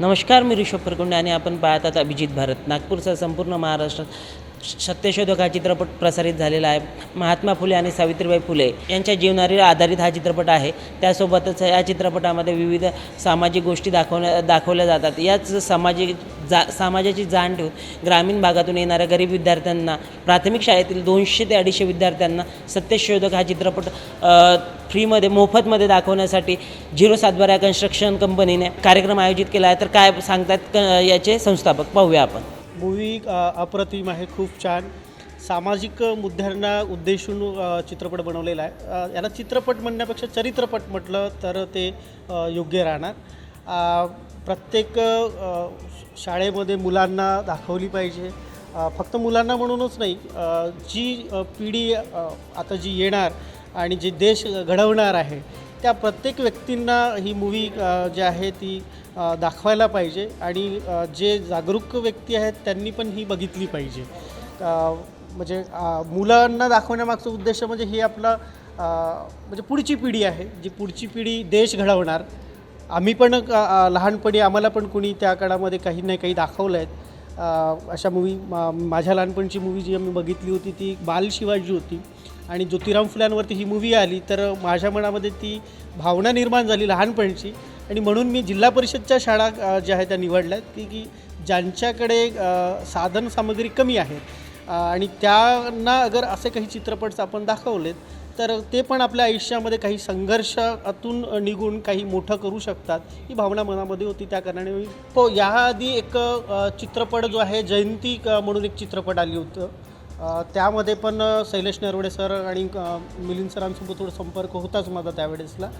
नमस्कार मी ऋषभ परकुंडे आणि आपण पाहत आहात अभिजित भारत. नागपूरचा संपूर्ण महाराष्ट्रात सत्यशोधक हा चित्रपट प्रसारित झालेला आहे. महात्मा फुले आणि सावित्रीबाई फुले यांच्या जीवनावर आधारित हा चित्रपट आहे. त्यासोबतच या चित्रपटामध्ये विविध सामाजिक गोष्टी दाखवण्या दाखवल्या जातात. याच सामाजिक जा समाजाची जाण ठेवून ग्रामीण भागातून येणाऱ्या गरीब विद्यार्थ्यांना प्राथमिक शाळेतील दोनशे ते अडीचशे विद्यार्थ्यांना सत्यशोधक हा चित्रपट फ्रीमध्ये मोफतमध्ये दाखवण्यासाठी झिरो सातबारा कन्स्ट्रक्शन कंपनीने कार्यक्रम आयोजित केला आहे. तर काय सांगतात क याचे संस्थापक? पाहूया आपण. मूवी अप्रतिम आहे खूप छान. सामाजिक मुद्द्यांना उद्देशून चित्रपट बनवलेला आहे. याला चित्रपट म्हणण्यापेक्षा चरित्रपट म्हटलं तर ते योग्य राहणार. प्रत्येक शाळेमध्ये मुलांना दाखवली पाहिजे. फक्त मुलांना म्हणूनच नाही जी पिढी आता जी येणार आणि जे देश घडवणार आहे त्या प्रत्येक व्यक्तींना ही मूवी जी आहे ती दाखवायला पाहिजे आणि जे जागरूक व्यक्ती आहेत त्यांनी पण ही बघितली पाहिजे. म्हणजे मुलांना दाखवण्यामागचा उद्देश म्हणजे ही आपला म्हणजे पुढची पिढी आहे जी पुढची पिढी देश घडवणार. आम्ही पण लहानपणी आम्हाला पण कुणी त्या काळामध्ये काही नाही काही दाखवलं आहेत अशा मूवी माझ्या लहानपणची मूवी जी मी बघितली होती ती बाल शिवाजी होती. आणि ज्योतिराम फुल्यांवरती ही मूवी आली तर माझ्या मनामध्ये ती भावना निर्माण झाली लहानपणची. आणि म्हणून मी जिल्हा परिषदच्या शाळा ज्या आहेत त्या निवडल्या आहेत की की ज्यांच्याकडे साधन सामग्री कमी आहे आणि त्यांना अगर असे काही चित्रपट आपण दाखवलेत तर ते पण आपल्या आयुष्यामध्ये काही संघर्षातून निघून काही मोठं करू शकतात ही भावना मनामध्ये होती त्या कारणाने. मी हो याआधी एक चित्रपट जो आहे जयंती म्हणून एक चित्रपट आली होतं. त्यामध्ये पण शैलेश नरवडे सर आणि मिलिंद सरांसोबत थोडा संपर्क होताच माझा त्यावेळेसला.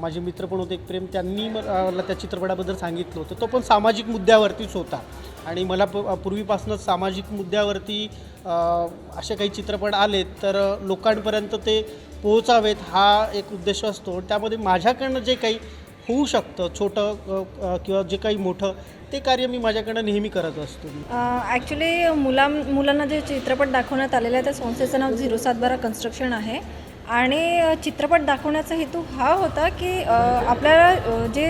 माझे मित्र पण होते एक प्रेम त्यांनी मला त्या चित्रपटाबद्दल सांगितलं होतं. तो पण सामाजिक मुद्द्यावरतीच होता. आणि मला प पूर्वीपासूनच सामाजिक मुद्द्यावरती असे काही चित्रपट आलेत तर लोकांपर्यंत ते पोहोचावेत हा एक उद्देश असतो. त्यामध्ये माझ्याकडनं जे काही होऊ शकतं छोटं किंवा जे काही मोठं ते कार्य मी माझ्याकडनं नेहमी करत असतो ॲक्च्युली मुलां मुलांना जे चित्रपट दाखवण्यात आलेलं आहे त्या संस्थेचं नाव झिरो सातबारा कन्स्ट्रक्शन आहे. आणि चित्रपट दाखवण्याचा हेतू हा होता की आपल्याला जे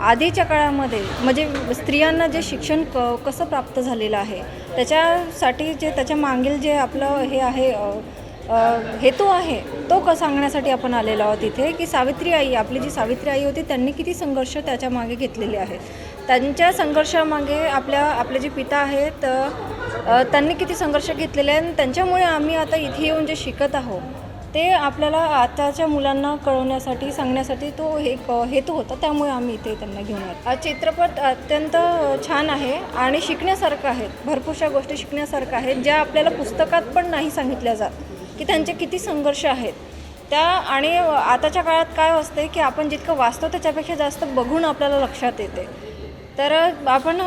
आधीच्या काळामध्ये म्हणजे स्त्रियांना जे शिक्षण क कसं प्राप्त झालेलं आहे त्याच्यासाठी जे त्याच्या मागील जे आपलं हे आहे हेतू आहे तो क सांगण्यासाठी आपण आलेलो आहोत इथे की सावित्री आई आपली जी सावित्री आई होती त्यांनी किती संघर्ष त्याच्यामागे घेतलेले आहेत. त्यांच्या संघर्षामागे आपल्या आपले जे पिता आहेत त्यांनी किती संघर्ष घेतलेले आहे आणि त्यांच्यामुळे आम्ही आता इथे येऊन जे शिकत आहोत ते आपल्याला आताच्या मुलांना कळवण्यासाठी सांगण्यासाठी तो एक हेतू होता. त्यामुळे आम्ही इथे त्यांना घेऊन आलो. चित्रपट अत्यंत छान आहे आणि शिकण्यासारखं आहे. भरपूरशा गोष्टी शिकण्यासारखं आहेत ज्या आपल्याला पुस्तकात पण नाही सांगितल्या जात की त्यांचे किती संघर्ष आहेत. त्या आणि आताच्या काळात काय असते की आपण जितकं वाचतो त्याच्यापेक्षा जास्त बघून आपल्याला लक्षात येते. तर आपण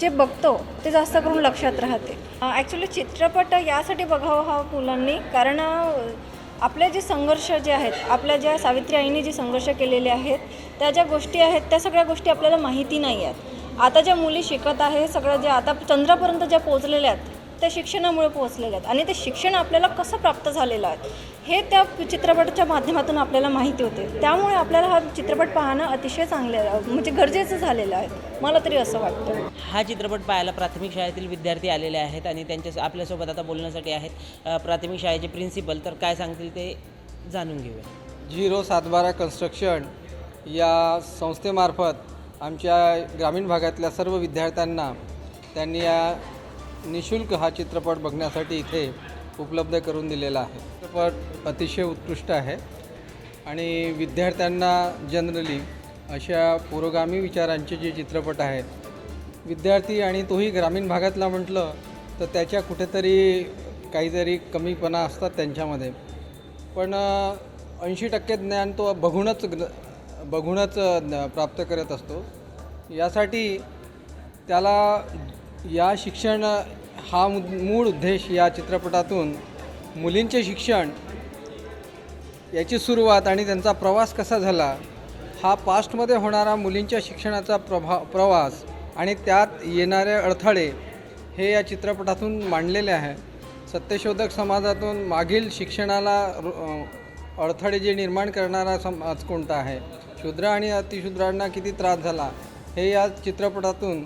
जे बघतो ते जास्त करून लक्षात राहते. ॲक्च्युली चित्रपट यासाठी बघावं हा मुलांनी कारण आपले जे संघर्ष जे आहेत आपल्या ज्या सावित्री आईने जे संघर्ष केलेले आहेत त्या ज्या गोष्टी आहेत त्या सगळ्या गोष्टी आपल्याला माहिती नाही आहेत. आता ज्या मुली शिकत आहे सगळं जे आता चंद्रापर्यंत ज्या पोचलेल्या आहेत त्या शिक्षणामुळे पोहोचलेल्या आहेत. आणि ते शिक्षण आपल्याला कसं प्राप्त झालेलं आहे हे त्या चित्रपटाच्या माध्यमातून आपल्याला माहिती होते. त्यामुळे आपल्याला हा चित्रपट पाहणं अतिशय चांगले म्हणजे गरजेचं झालेलं आहे. मला तरी असं वाटतं. हा चित्रपट पाहायला प्राथमिक शाळेतील विद्यार्थी आलेले आहेत आणि त्यांच्या आपल्यासोबत आता बोलण्यासाठी आहेत अ, प्राथमिक शाळेचे प्रिन्सिपल. तर काय सांगतील ते जाणून घेऊया. झिरो सातबारा कन्स्ट्रक्शन या संस्थेमार्फत आमच्या ग्रामीण भागातल्या सर्व विद्यार्थ्यांना त्यांनी या निशुल्क हा चित्रपट बघण्यासाठी इथे उपलब्ध करून दिलेला आहे. चित्रपट अतिशय उत्कृष्ट आहे आणि विद्यार्थ्यांना जनरली अशा पुरोगामी विचारांचे जे चित्रपट आहेत विद्यार्थी आणि तोही ग्रामीण भागातला म्हटलं तर त्याच्या कुठेतरी काहीतरी कमीपणा असतात त्यांच्यामध्ये. पण ऐंशी टक्के ज्ञान तो बघूनच बघूनच प्राप्त करत असतो. यासाठी त्याला या शिक्षण हा मूळ उद्देश या चित्रपटातून मुलींचे शिक्षण याची सुरुवात आणि त्यांचा प्रवास कसा झाला हा पास्टमध्ये होणारा मुलींच्या शिक्षणाचा प्रभा प्रवास आणि त्यात येणारे अडथळे हे या चित्रपटातून मांडलेले आहे. सत्यशोधक समाजातून मागील शिक्षणाला रु- अडथळे जे निर्माण करणारा समाज कोणता आहे? शूद्र आणि अतिशूद्रांना किती त्रास झाला? हे या चित्रपटातून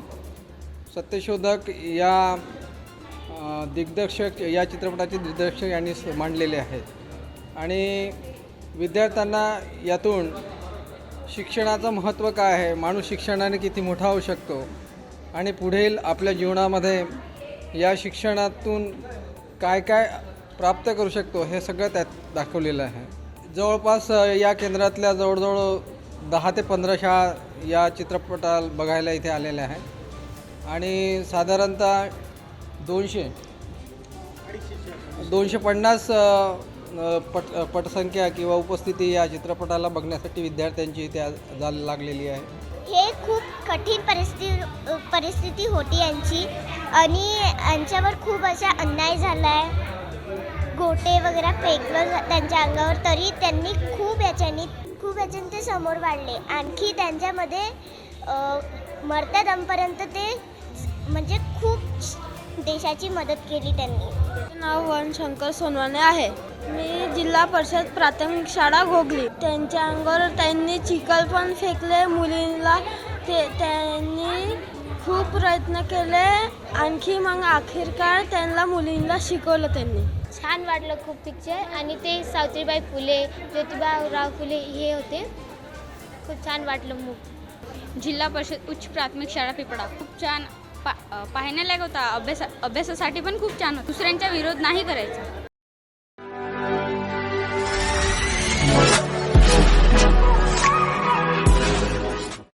सत्यशोधक या दिग्दर्शक या चित्रपटाचे दिग्दर्शक यांनी मांडलेले आहेत. आणि विद्यार्थ्यांना यातून शिक्षणाचं महत्त्व काय आहे? माणूस शिक्षणाने किती मोठा होऊ शकतो? आणि पुढील आपल्या जीवनामध्ये या शिक्षणातून काय काय प्राप्त करू शकतो हे सगळं त्यात दाखवलेलं आहे. जवळपास या केंद्रातल्या जवळजवळ दहा ते पंधरा शाळा या चित्रपटाला बघायला इथे आलेल्या आहेत. आणि साधारणतः दोनशे. दोनशे पन्नास पट पटसंख्या किंवा उपस्थिती या चित्रपटाला बघण्यासाठी विद्यार्थ्यांची इथे जा लागलेली आहे. हे खूप कठीण परिस्थिती परिस्थिती होती यांची आणि यांच्यावर खूप असा अन्याय झाला आहे गोटे वगैरे फेकलं त्यांच्या अंगावर तरी त्यांनी खूप याच्यानी खूप याच्याने ते समोर वाढले. आणखी त्यांच्यामध्ये मरत्या दमपर्यंत ते म्हणजे खूप देशाची मदत केली त्यांनी. नाव वनशंकर सोनवाने आहे. मी जिल्हा परिषद प्राथमिक शाळा घोगली. त्यांच्या अंगावर त्यांनी चिखल पण फेकले मुलींना ते त्यांनी खूप प्रयत्न केले. आणखी मग अखेरकार त्यांना मुलींना शिकवलं त्यांनी. छान वाटलं खूप पिक्चर आणि ते सावित्रीबाई फुले ज्योतिबाराव फुले हे होते. खूप छान वाटलं मूवी जिल्हा परिषद उच्च प्राथमिक शाळा पिपळा. खूप छान पा पाहण्यालायक होता. अभ्यासा अभ्यासासाठी पण खूप छान होता. दुसऱ्यांचा विरोध नाही करायचा.